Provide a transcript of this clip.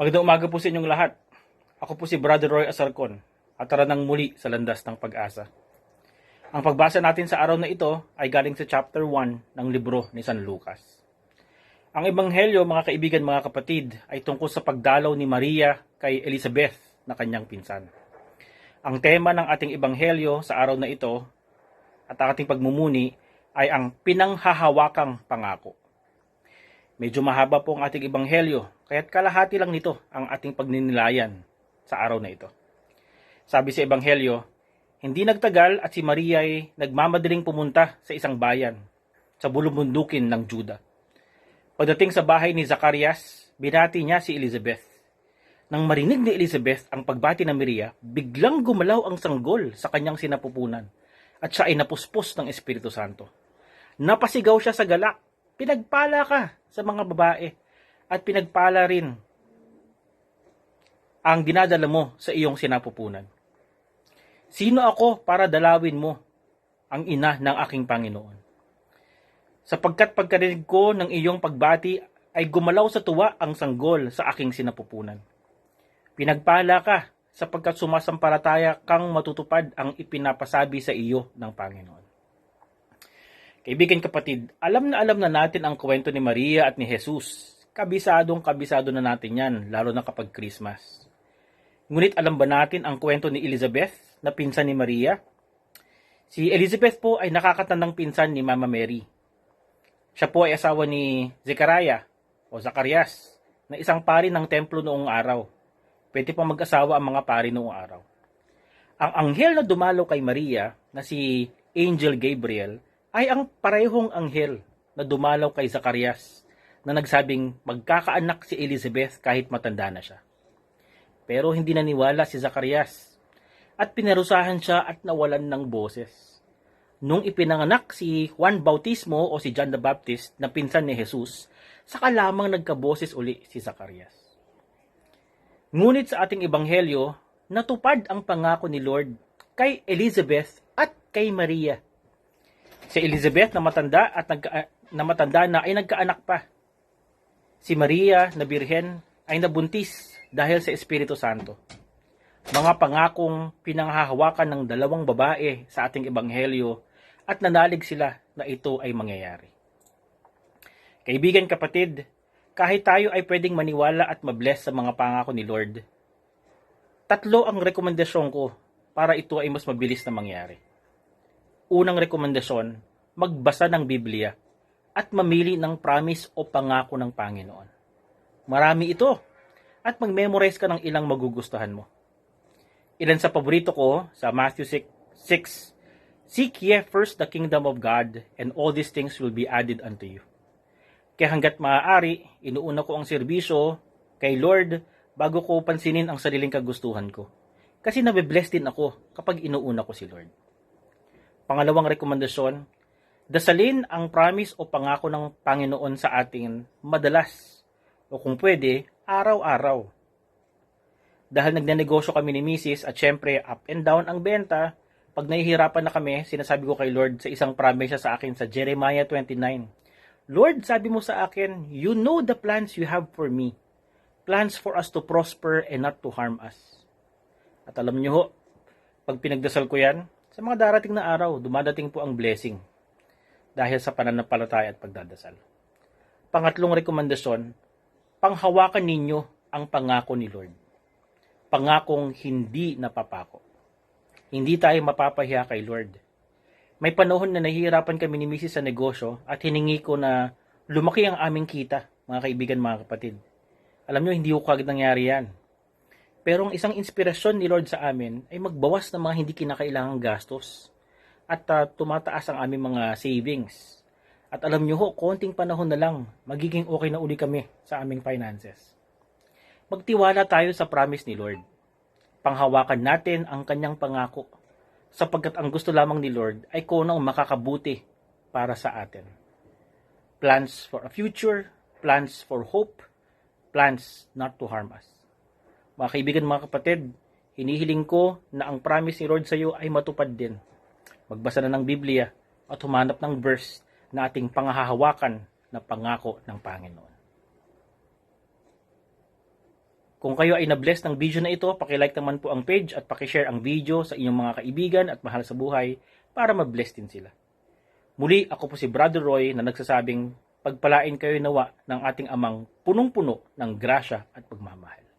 Magandang umaga po sa inyong lahat. Ako po si Brother Roy Asarcon at tara nang muli sa landas ng pag-asa. Ang pagbasa natin sa araw na ito ay galing sa chapter 1 ng libro ni San Lucas. Ang ebanghelyo, mga kaibigan, mga kapatid, ay tungkol sa pagdalaw ni Maria kay Elizabeth na kanyang pinsan. Ang tema ng ating ebanghelyo sa araw na ito at ating pagmumuni ay ang pinanghahawakang pangako. Medyo mahaba po ang ating ebanghelyo, kaya't kalahati lang nito ang ating pagninilayan sa araw na ito. Sabi sa ebanghelyo, hindi nagtagal at si Maria ay nagmamadaling pumunta sa isang bayan sa bulubundukin ng Juda. Pagdating sa bahay ni Zacarias, binati niya si Elizabeth. Nang marinig ni Elizabeth ang pagbati ng Maria, biglang gumalaw ang sanggol sa kanyang sinapupunan at siya ay napuspos ng Espiritu Santo. Napasigaw siya sa galak, pinagpala ka sa mga babae at pinagpala rin ang dinadala mo sa iyong sinapupunan. Sino ako para dalawin mo ang ina ng aking Panginoon? Sapagkat pagkarinig ko ng iyong pagbati ay gumalaw sa tuwa ang sanggol sa aking sinapupunan. Pinagpala ka sapagkat sumasampalataya kang matutupad ang ipinapasabi sa iyo ng Panginoon. Kaibigan kapatid, alam na alam na natin ang kwento ni Maria at ni Jesus. Kabisadong kabisado na natin yan, lalo na kapag Christmas. Ngunit alam ba natin ang kwento ni Elizabeth na pinsan ni Maria? Si Elizabeth po ay nakakatandang pinsan ni Mama Mary. Siya po ay asawa ni Zechariah o Zacarias na isang pari ng templo noong araw. Pwede pa mag-asawa ang mga pari noong araw. Ang anghel na dumalo kay Maria na si Angel Gabriel ay ang parehong anghel na dumalaw kay Zacarias na nagsabing magkakaanak si Elizabeth kahit matanda na siya. Pero hindi naniwala si Zacarias at pinarusahan siya at nawalan ng boses. Nung ipinanganak si Juan Bautismo o si John the Baptist na pinsan ni Jesus, saka lamang nagkaboses uli si Zacarias. Ngunit sa ating ebanghelyo, natupad ang pangako ni Lord kay Elizabeth at kay Maria. Si Elizabeth na matanda at nagka, na matanda na ay nagkaanak pa. Si Maria na birhen ay nabuntis dahil sa Espiritu Santo. Mga pangakong pinanghahawakan ng dalawang babae sa ating ebanghelyo at nanalig sila na ito ay mangyayari. Kaibigan kapatid, kahit tayo ay pwedeng maniwala at mabless sa mga pangako ni Lord, tatlo ang rekomendasyon ko para ito ay mas mabilis na mangyari. Unang rekomendasyon, magbasa ng Biblia at mamili ng promise o pangako ng Panginoon. Marami ito at mag-memorize ka ng ilang magugustuhan mo. Ilan sa paborito ko sa Matthew 6, 6 Seek ye first the kingdom of God, and all these things will be added unto you. Kaya hanggat maaari, inuuna ko ang serbisyo kay Lord bago ko pansinin ang sariling kagustuhan ko. Kasi nabibless din ako kapag inuuna ko si Lord. Pangalawang rekomendasyon, dasalin ang promise o pangako ng Panginoon sa atin madalas o kung pwede, araw-araw. Dahil nagnenegosyo kami ni Mrs. at syempre up and down ang benta, pag nahihirapan na kami, sinasabi ko kay Lord sa isang promise sa akin sa Jeremiah 29. Lord, sabi mo sa akin, you know the plans you have for me. Plans for us to prosper and not to harm us. At alam niyo ho, pag pinagdasal ko yan, sa mga darating na araw, dumadating po ang blessing dahil sa pananampalataya at pagdadasal. Pangatlong rekomendasyon, panghawakan ninyo ang pangako ni Lord. Pangakong hindi napapako. Hindi tayo mapapahiya kay Lord. May panahon na nahihirapan kami ni Mrs. sa negosyo at hiningi ko na lumaki ang aming kita, mga kaibigan, mga kapatid. Alam nyo, hindi ko kagad nangyari yan. Pero ang isang inspirasyon ni Lord sa amin ay magbawas ng mga hindi kinakailangang gastos at uh, tumataas ang aming mga savings. At alam nyo ho, konting panahon na lang, magiging okay na uli kami sa aming finances. Magtiwala tayo sa promise ni Lord. Panghawakan natin ang kanyang pangako sapagkat ang gusto lamang ni Lord ay kung ang makakabuti para sa atin. Plans for a future, plans for hope, plans not to harm us. Mga kaibigan, mga kapatid, hinihiling ko na ang promise ni Lord sa iyo ay matupad din. Magbasa na ng Biblia at humanap ng verse na ating pangahahawakan na pangako ng Panginoon. Kung kayo ay na-bless ng video na ito, pakilike naman po ang page at pakishare ang video sa inyong mga kaibigan at mahal sa buhay para ma-bless din sila. Muli, ako po si Brother Roy na nagsasabing pagpalain kayo nawa ng ating amang punong-puno ng grasya at pagmamahal.